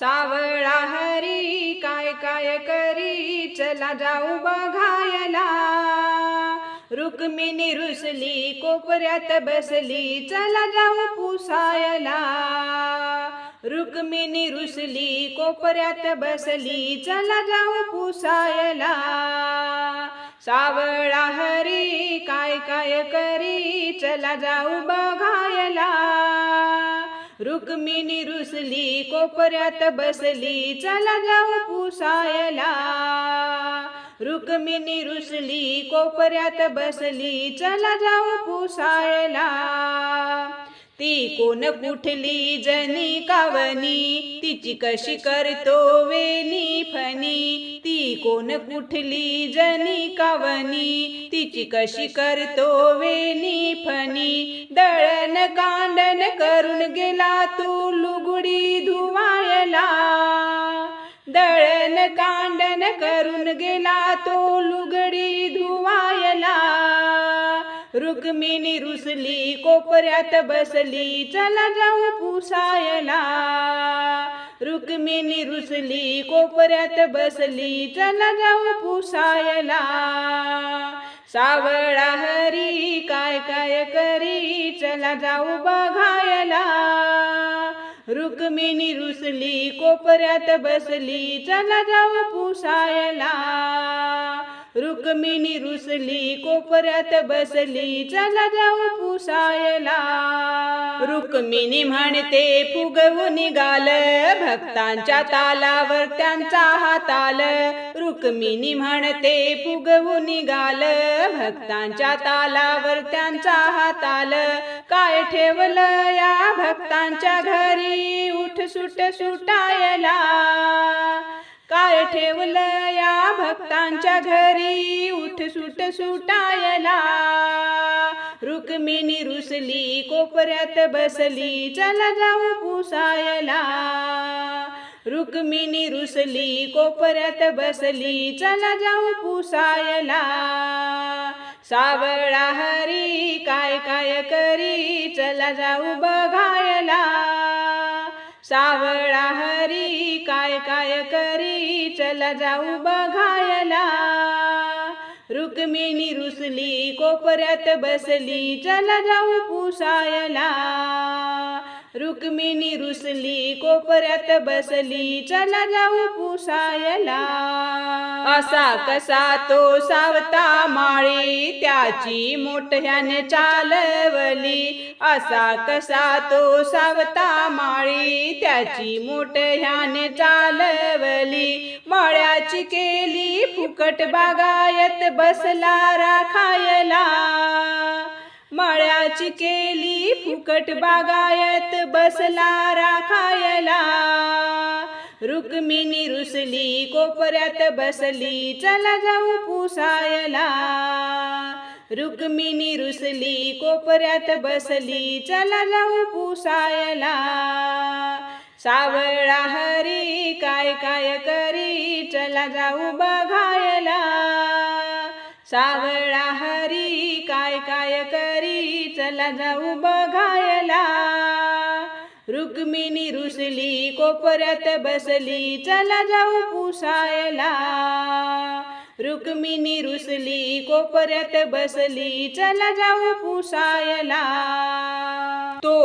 सावळा हरी काय काय करी चला जाऊ बघायला. रुक्मिणी रुसली कोपऱ्यात बसली चला जाऊ पुसायला. रुक्मिणी रुसली कोपऱ्यात बसली चला जाऊ पुसायला. सावळा हरी काय काय करी चला जाऊ बघायला. रुक्मिणी रुसली कोपऱ्यात बसली चला जाऊ पुसायला. रुक्मिणी रुसली कोपऱ्यात बसली चला जाऊ पुसायला. ती कोण कुठली जनी कावनी? तिची कशी करतो वेणी फणी? ती कोण कुठली जनी कावनी? तिची कशी करतो वेणी फणी? दळण कांडन करून गेला तू लुगडी धुवायला. दळण कांडन करून गेला तो लुगडी धुवायला. रुक्मिणी रुसली कोपऱ्यात बसली चला जाऊ पुसायला. रुक्मिणी रुसली कोपऱ्यात बसली चला जाऊ पुसायला. सावळा हरी काय काय करी चला जाऊ बघायला. रुक्मिणी रुसली कोपऱ्यात बसली चला जाऊ पुसायला. रुक्मिणी रुसली कोपऱ्यात बसली चला जाऊ पुसायला. रुक्मिणी म्हणते फुगवून निघाल भक्तांच्या तालावर त्यांचा हाताल रुक्मिणी म्हणते फुगवून निघाल भक्तांच्या तालावर त्यांचा हाताल काय ठेवलं या भक्तांच्या घरी? उठ सुट सुटायला. काय ठेवलं या भक्तांच्या घरी? उठ सुट सुटायला. रुक्मिणी रुसली कोपऱ्यात बसली चला जाऊ पुसायला. रुक्मिणी रुसली कोपऱ्यात बसली चला जाऊ पुसायला. सावळा हरी काय काय करी? चला जाऊ बघायला. सावळा हरी काय काय करी चला जाऊ बघायला. रुक्मिणी रुसली कोपऱ्यात बसली चला जाऊ पुसायला. रुक्मिणी रुसली कोपऱ्यात बसली चला जाऊ पुसायला. असा कसा तो सावता माळी त्याची मोठ्याने चालवली. असा कसा तो सावता माळी त्याची मोठ्याने चालवली. माळ्याची केली फुकट बागायत बसला राखायला. मळ्याची केली फुकट बागायत बसला राखायला. रुक्मिणी रुसली कोपऱ्यात बसली चला जाऊ पुसायला. रुक्मिणी रुसली कोपऱ्यात बसली चला जाऊ पुसायला. सावळा हरी काय काय करी चला जाऊ बघायला. सावळ चला जाऊ बघायला रुक्मिणी रुसली कोपऱ्यात बसली चला जाऊ पुसायला. रुक्मिणी रुसली कोपऱ्यात बसली चला जाऊ पुसायला.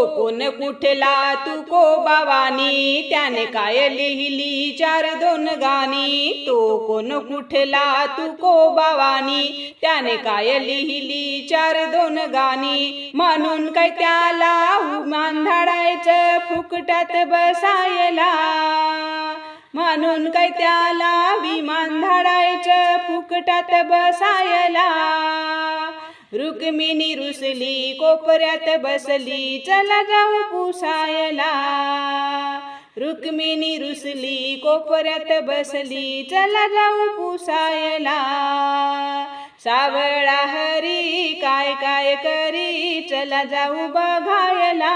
कोण कुठला तू को बावानी त्याने काय लिहिली? चार दोन गाणी. तो कोण कुठला तू को बावानी त्याने काय लिहिली? चार दोन गाणी. म्हणून काय त्याला उमान धाडायचं? फुकटात बसायला. म्हणून काय त्याला विमान धाडायचं? फुकटात बसायला. रुक्मिणी रुसली कोपऱ्यात बसली चला जाऊ पुसायला. रुक्मिणी रुसली कोपऱ्यात बसली चला जाऊ पुसायला. सावळा हरी काय काय करी चला जाऊ बघायला.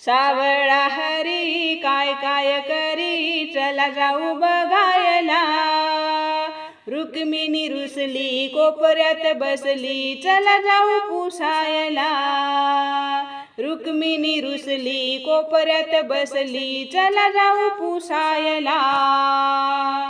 सावळा हरी काय काय करी चला जाऊ बघायला. मी रुसली कोपऱ्यात बसली चला जाऊ पुसायला. रुक्मिणी रुसली कोपऱ्यात बसली चला जाऊ पुसायला.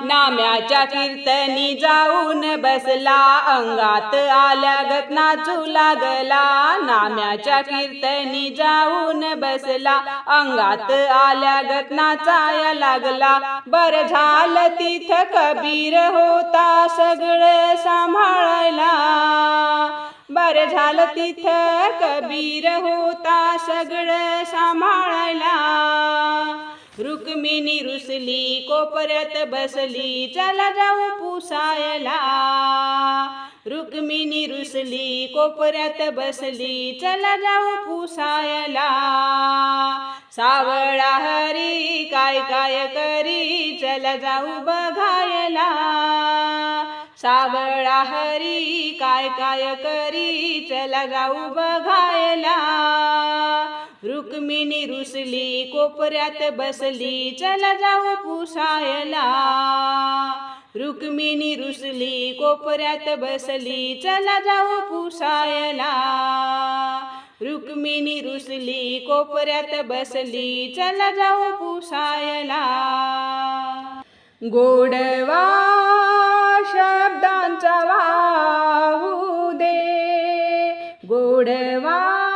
नाम्याच्या कीर्तनी जाऊन बसला अंगात आल्या गत नाचू लागला. नाम्याच्या कीर्तनी जाऊन बसला अंगात आल्या गत नाचाया लागला. बर झालं तिथं कबीर होता सगळं सांभाळायला. बर झालं तिथं कबीर होता सगळं सांभाळायला. रुक्मिणी रुसली कोपऱ्यात बसली चला जाऊ पुसायला. रुक्मिणी रुसली कोपऱ्यात बसली चला जाऊ पुसायला. सावळा हरी काय काय करी चला जाऊ बघायला. सावळा हरी काय काय करी चला जाऊ बघायला. रुक्मिणी रुसली कोपऱ्यात बसली चला जाऊ पुसायला. रुक्मिणी रुसली कोपऱ्यात बसली चला जाऊ पुसायला. रुक्मिणी रुसली कोपऱ्यात बसली चला जाऊ पुसायला. गोडवा शब्दांचा वाहू दे. गोडवा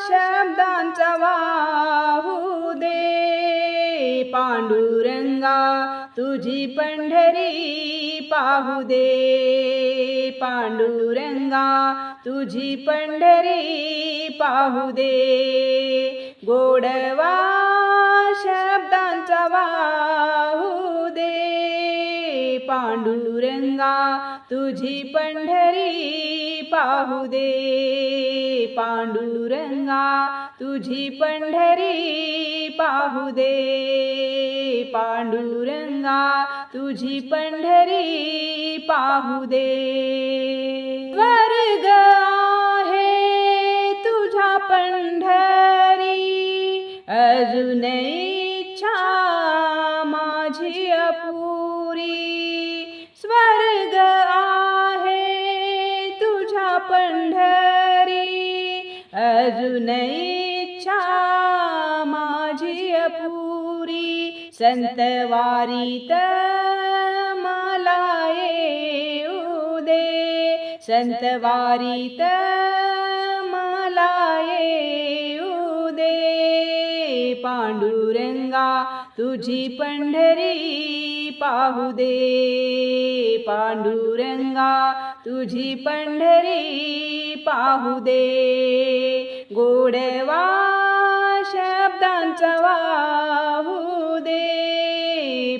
शब्दांचा वाहू दे. पांडुरंगा तुझी पंढरी पाहू दे. पांडुरंगा तुझी पंढरी पाहू दे. गोडवा शब्दांचा वाहू पांडुरंगा तुझी पंढरी पाहू दे. पांडुरंगा तुझी पंढरी पाहू दे. पांडुरंगा तुझी पंढरी पाहू दे. वर्ग आहे तुझा पंढरी अजूनही अजून इच्छा माझी अपुरी संत वारीत मला येऊ दे. संत वारीत मला येऊ दे. पांडुरंगा तुझी पंढरी पाहू दे. पांडुरंगा तुझी पंढरी पाहू दे. गोडवा शब्दांचा वाहू दे.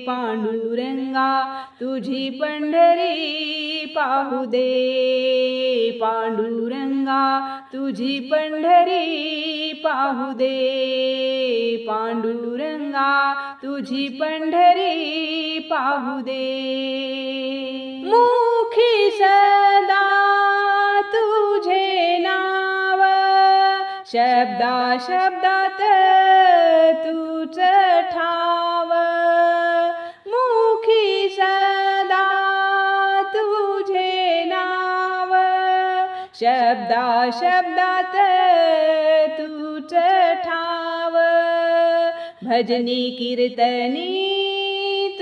पांडुरंगा तुझी पंढरी पाहू दे. पांडुरंगा तुझी पंढरी पाहू दे. पांडुरंगा तुझी पंढरी पाहू दे. मुखी सर शब्दा शब्दात तूच ठाव. मुखी सदा तुझे नाव. शब्दा शब्दात तूच ठाव. भजनी कीर्तनी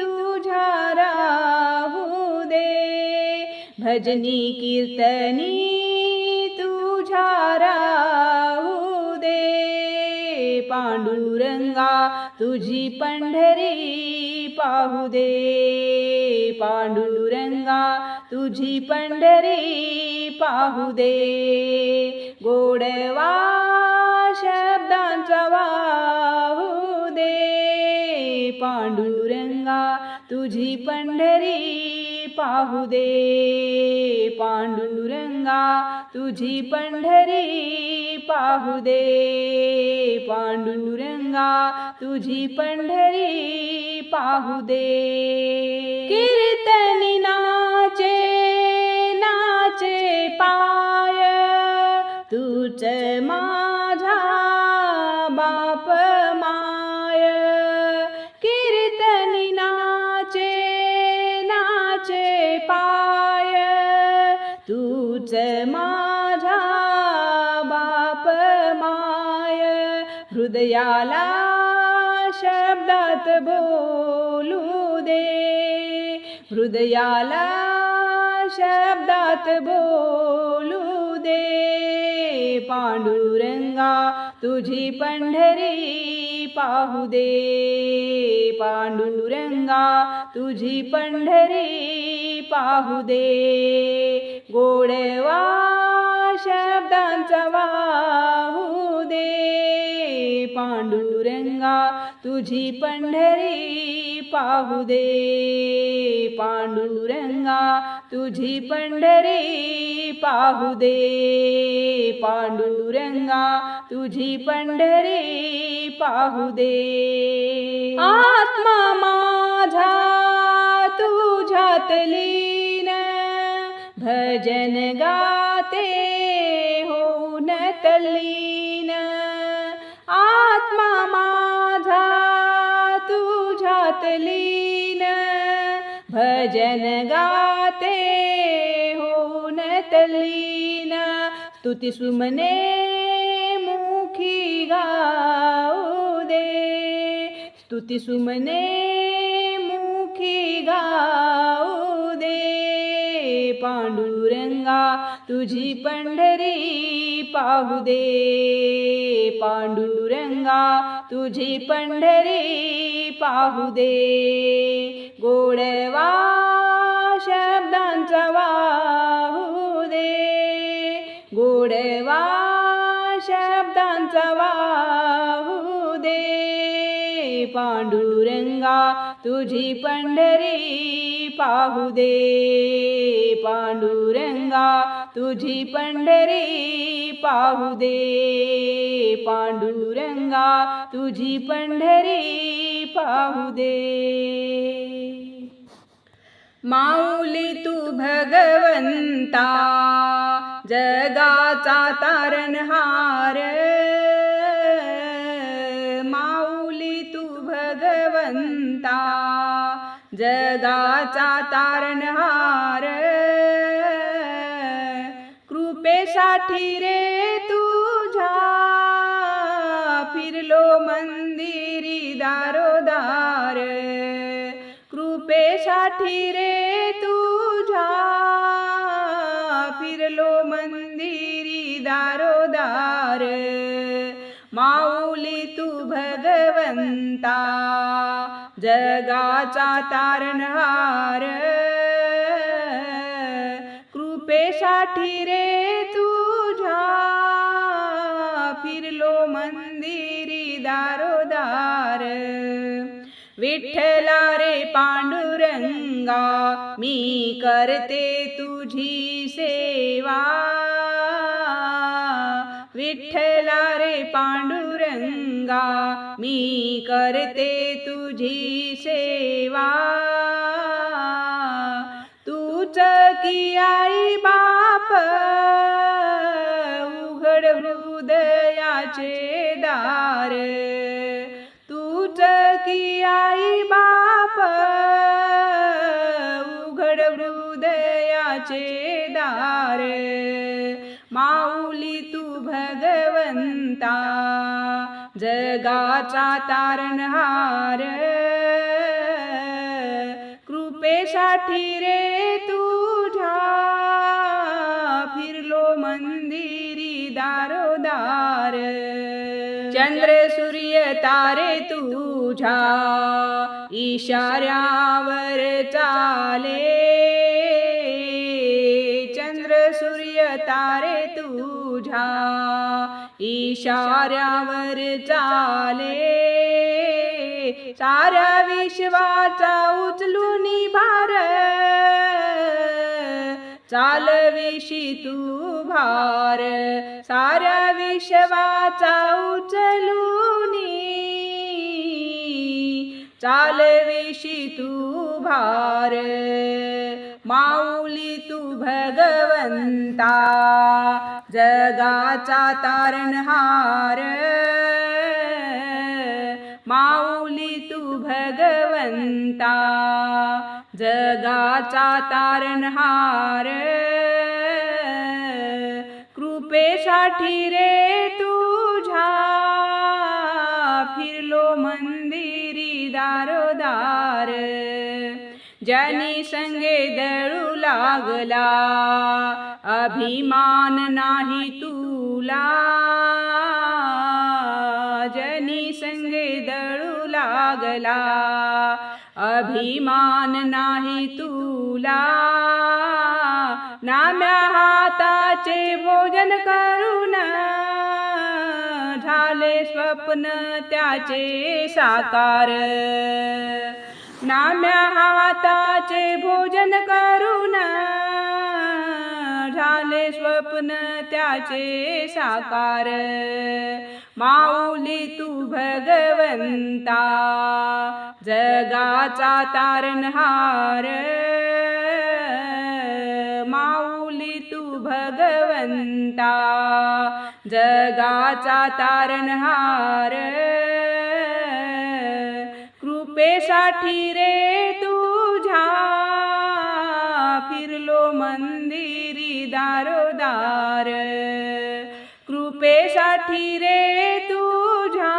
तुझ्या राहू दे. भजनी कीर्तनी पांडुरंगा तुझी पंढरी पाहू दे. पांडुरंगा तुझी पंढरी पाहू दे. गोडवा शब्दांचा वाहू दे. पांडुरंगा तुझी पंढरी पाहू दे. पांडुरंगा तुझी पंढरी पाहू दे. पांडुरंगा तुझी पंढरी पाहू दे. कीर्तनी नाचे नाचे पाय. तूच माझा हृदयाला शब्दात बोलू दे. हृदयाला शब्दात बोलू दे. पांडुरंगा तुझी पंढरी पाहू दे. पांडुरंगा तुझी पंढरी पाहू दे. गोडवा शब्दांचा वा पांडुरंगा तुझी पंढरी पाहू दे. पांडुरंगा तुझी पंढरी पाहू दे. पांडुरंगा तुझी पंढरी पाहू दे. आत्मा माझा तुझ्यात लीन भजन गा लीन भजन गाते हो तल्लीन स्तुती सुमने मुखी गाऊ दे। स्तुती सुमने मुखी गाऊ दे। पांडुरंगा तुझी पंढरी पाहू दे। पांडुरंगा तुझी पंढरी पाहू दे. गोडवा शब्दांचा वाहू दे. गोडवा शब्दांचा वाहू दे. पांडुरंगा तुझी पंढरी पाहू दे. पांडुरंगा तुझी पंढरी पाहू दे. पांडुरंगा तुझी पंढरी पाहू दे. माऊली तू भगवंता जगाचा तारणहार माऊली तू भगवंता जगाचा तारणहार साठी रे तुझ्या फिरलो मंदिरी दारोदार. कृपेसाठी रे तुझ्या फिरलो मंदिरी दारोदार. माऊली तू भगवंता. जगाचा तारणहार. कृपेसाठी रे मंदिरी दारोदार. विठ्ठला रे पांडुरंगा मी करते तुझी सेवा. विठ्ठला रे पांडुरंगा मी करते तुझी सेवा. तूच की आई बाप उघड हृदयाचे दार. माऊली तू भगवंता जगाचा तारणहार. कृपेसाठी रे तुझ्या फिरलो मंदिरी दारोदार. चंद्र सूर्य तारे तुझ्या इशाऱ्यावर चाले चंद्र सूर्य तारे तुझ्या इशाऱ्यावर चाले साऱ्या विश्वाचा उचलून भार चालविशी तू भार साऱ्या विश्वाचा उचलू चालविशी तू भार माऊली तू भगवंता जगाचा तारणहार माऊली तू भगवंता जगाचा तारणहार कृपेसाठी रे तुझ्या दारोदार ज्यानी संगे दळू लागला अभिमान नाही तुला. जनी संगे दळू लागला अभिमान नाही तुला. नाम्या हाताचे भोजन करून स्वप्न त्याचे साकार. नाम्या हाताचे भोजन करून झाले स्वप्न त्याचे साकार. माऊली तू भगवंता जगाचा तारणहार. भगवंता जगाचा तारणहार. कृपेसाठी रे तुझ्या फिरलो मंदिरी दारोदार. कृपेसाठी रे तुझ्या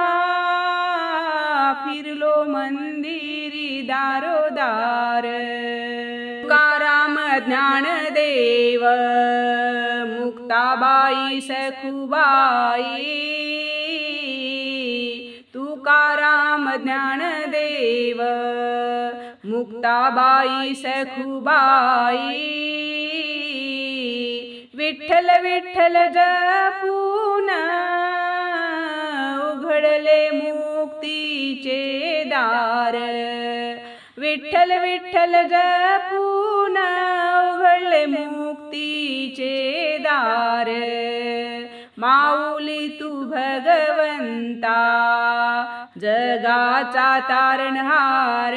फिरलो मंदिरी दारोदार. ज्ञानदेव मुक्ताबाई सखुबाई तुकाराम ज्ञानदेव मुक्ताबाई सखुबाई विठ्ठल विठ्ठल जपून उघडले मुक्तीचे दार विठ्ठल विठ्ठल जपून उघडले मुक्तीचे दार. माऊली तू भगवंता जगाचा तारणहार.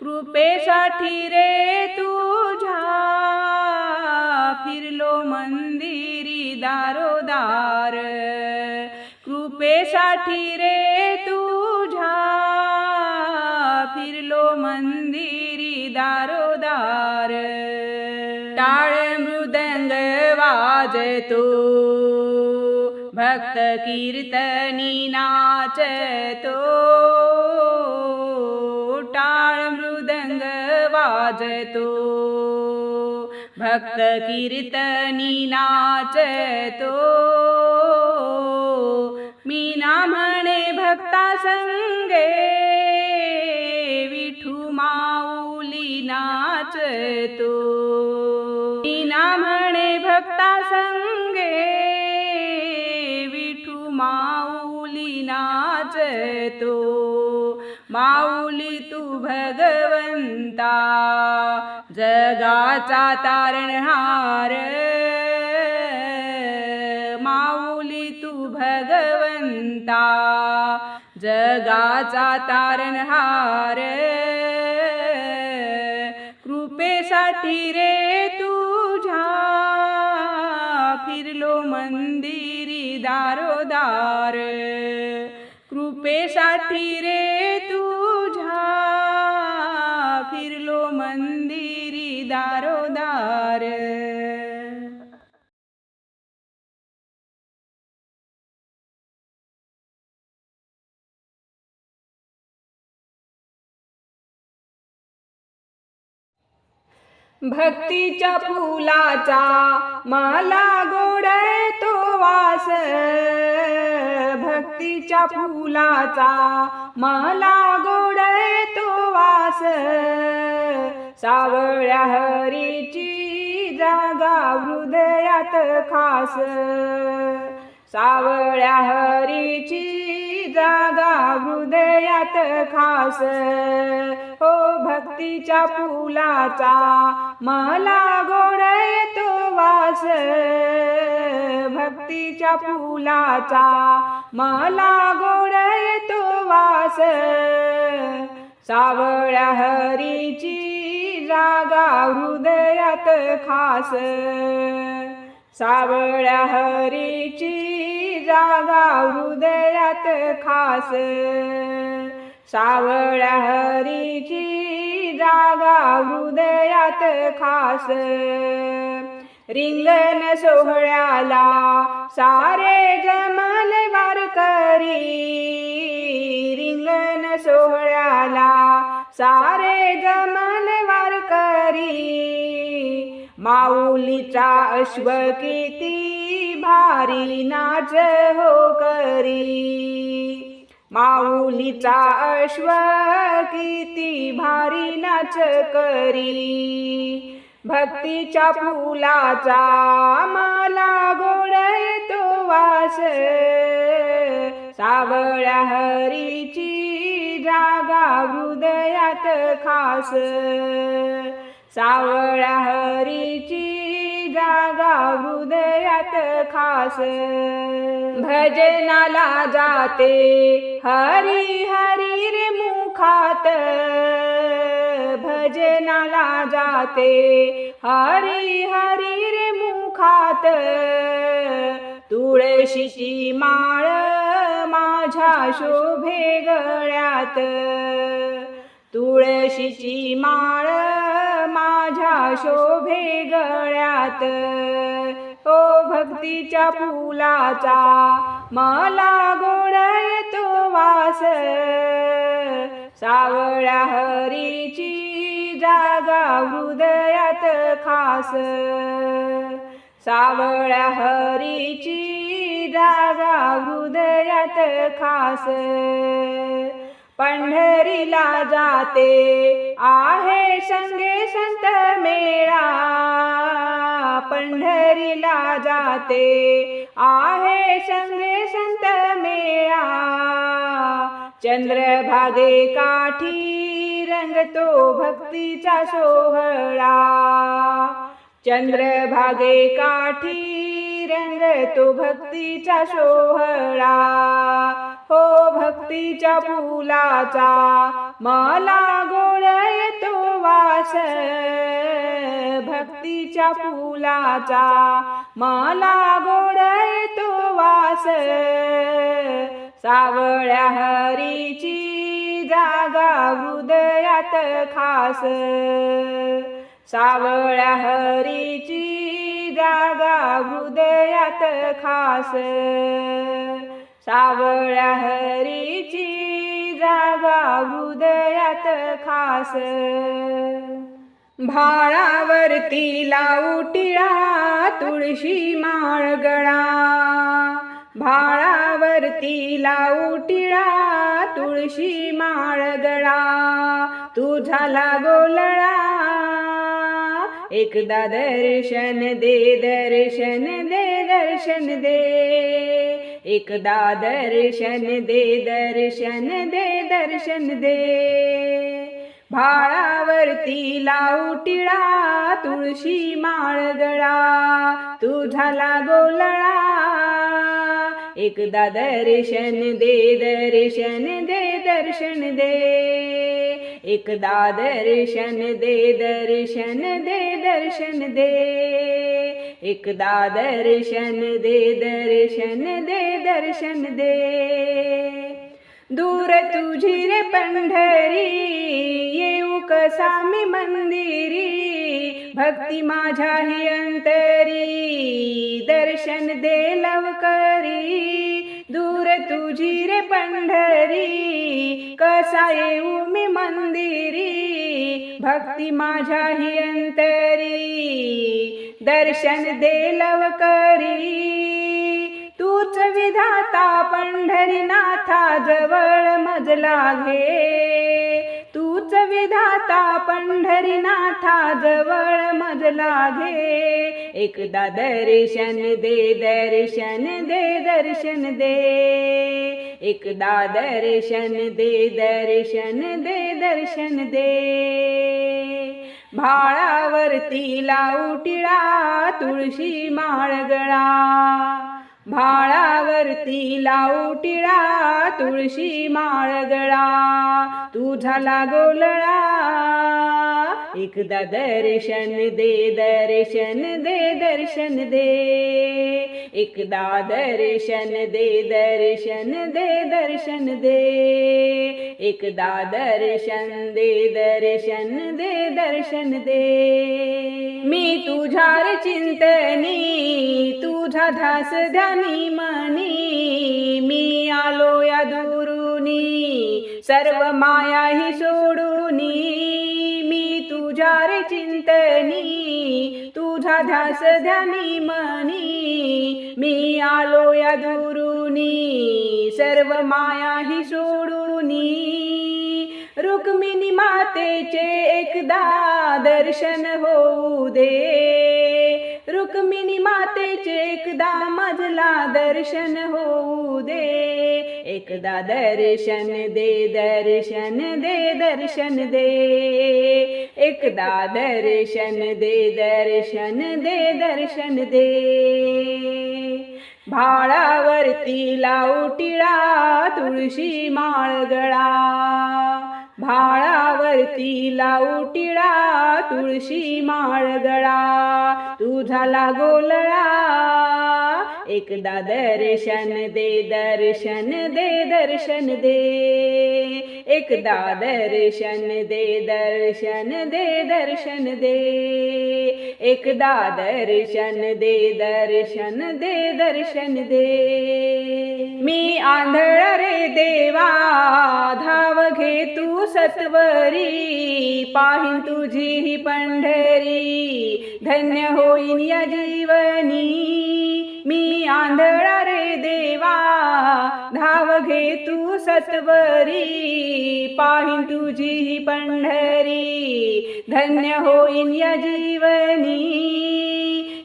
कृपेसाठी रे तुझ्या फिरलो मंदिरी दारोदार. कृपेसाठी रे तू दारोदार। टाळ मृदंग वाजतो भक्त कीर्तनी नाचतो टाळ मृदंग वाजतो भक्त कीर्तनी नाचतो मीना म्हणे भक्ता संगे नाचतो मीना म्हणे भक्ता संगे विठू माऊली नाचतो माऊली तू भगवंता जगाचा तारणहार माऊली तू भगवंता जगाचा तारणहार साठी रे तुझ्या. फिरलो मंदिरी दारोदार. कृपेसाठी रे तुझ्या. फिरलो मंदिरी दारोदार. भक्तीच्या फुलाचा मला गोड तो वास. भक्तीच्या फुलाचा मला गोड तो वास. सावळ्या हरीची जागा हृदयात खास. सावळ्या हरीची जागा हृदयात खास. हो भक्तीच्या फुलाचा मला गोड येतो वास. भक्तीच्या फुलाचा मला गोड येतो वास. सावळ्या हरीची जागा हृदयात खास. सावळ्या हरीची जागा हृदयात खास. सावळ्या हरीची जागा हृदयात खास. रिंगण सोहळ्याला सारे जमल वारकरी. रिंगण सोहळ्याला सारे जमल वारकरी. माऊलीचा अश्व किती भारी नाच हो करी. माऊलीचा अश्व किती भारी नाच करी भक्तीच्या फुलाचा मला गोड येतो वास. सावळ्या हरीची जागा हृदयात खास. सावळ्या हरीची हृदयात खास. भजनाला जाते हरी हरी रे मुखात. भजनाला जाते हरी हरी रे मुखात. तुळशीची माळ माझ्या शोभे गळ्यात. तुळशीची माळ माझ्या शोभे गळ्यात. ओ भक्तीच्या फुलाचा मला गोड येतो वास. सावळ्या हरीची जागा हृदयात खास. सावळ्या हरीची जागा हृदयात खास. पंढरीला जाते. आहे संगे संत मेळा. पंढरीला जाते. आहे संगे संत मेळा. चंद्रभागे काठी रंगतो भक्तीचा सोहळा. चंद्रभागे काठी रंगतो भक्तीचा सोहळा. हो भक्तीच्या फुलाचा मला गोड येतो वास. भक्तीच्या फुलाचा मला गोड येतो वास. सावळ्या हरीची जागा हृदयात खास. सावळ्या हरीची जागा हृदयात खास. सावळ्या हरीची जागा हृदयात खास. भाळावरती लावटिळा तुळशी माळ गळा भाळावरती लावटिळा तुळशी माळ गळा तू झाला गोलळा एकदा दर्शन दे दर्शन दे दर्शन दे. एकदा दर्शन दे दर्शन दे दर्शन दे. भाळावरती लावटिळा तुळशी माळ गळा तू झाला गोलळा एकदा दर्शन दे दर्शन दे दर्शन दे. एकदा दर्शन दे दर्शन दे दर्शन दे. एकदा दर्शन दे दर्शन दे दर्शन दे. दूर तुझी रे पंढरी येऊ कसा मी मंदिरी. भक्ती माझ्या ही अंतरी दर्शन दे लवकरी. दूर तुझी रे पंढरी कसा येऊ मी मंदिरी? भक्ती माझ्या ही अंतरी दर्शन दे लवकरी. तूच विधाता पंढरीनाथा जवळ मजला घे. तूच विधाता पंढरीनाथा जवळ मजला घे एकदा दर्शन दे दर्शन दे दर्शन दे. एकदा दर्शन दे दर्शन दे दर्शन दे. भाळावरती लावटिळा तुळशी माळगळा. भाळावरती लावू टिळा तुळशी माळगळा तू झाला गोलळा. एकदा दर्शन दे दर्शन दे दर्शन दे. एकदा दर्शन दे दर्शन दे दर्शन दे. एकदा दर्शन दे दर्शन दे दर्शन दे. मी तुझार चिंतनी तुझा धास ध्यानी मनी. मी आलो या दुरुनी सर्व माया ही सोडूनी. तुझ्यार चिंतनी तुझा ध्यास ध्यानी मनी मी आलो या दुरुनी सर्व माया ही सोडूनी. रुक्मिणी मातेचे एकदा दर्शन होऊ दे. रुक्मिणी मातेचे एकदा मजला दर्शन होऊ दे. एकदा दर्शन दे दर्शन दे दर्शन दे. एकदा दर्शन दे दर्शन दे दर्शन दे. भाळावरती लावू टिळा तुळशी माळगळा भाळावरती लावू टिळा तुळशी माळगळा तू झाला गोलळा एकदा दर्शन दे दर्शन दे दर्शन दे। एकदा दर्शन दे दर्शन दे दर्शन दे। एकदा दर्शन दे दर्शन दे दर्शन दे। मी आंधळ रे देवा धाव घे तू सत्वरी पाहिन तुझी ही पंढरी। धन्य होईन या जीवनी। मी आंधळा रे देवा धाव घे तू सत्वरी पाहिन तुझी ही पंढरी. धन्य होईन या जीवनी.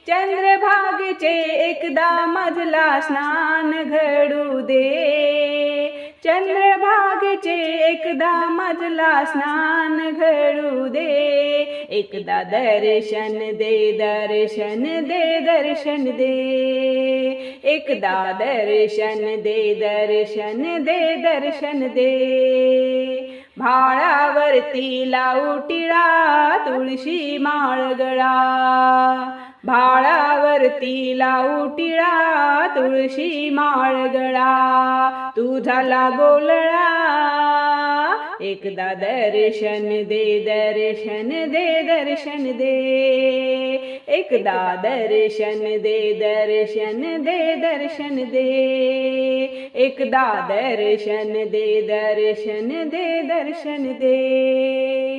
चंद्रभागेचे एकदा मजला स्नान घडू दे. तुझे एकदा मजला स्नान घडू दे. एकदा दर्शन दे दर्शन दे दर्शन दे. एकदा दर्शन दे दर्शन दे दर्शन दे. भाळावरती लावू टिळा तुळशी माळगळा. भाळावरती लावू टिळा तुळशी माळगळा तू झाला गोलळा एकदा दर्शन दे दर्शन दे दर्शन दे. एकदा दर्शन दे दर्शन दे दर्शन दे. एकदा दर्शन दे दर्शन दे दर्शन दे.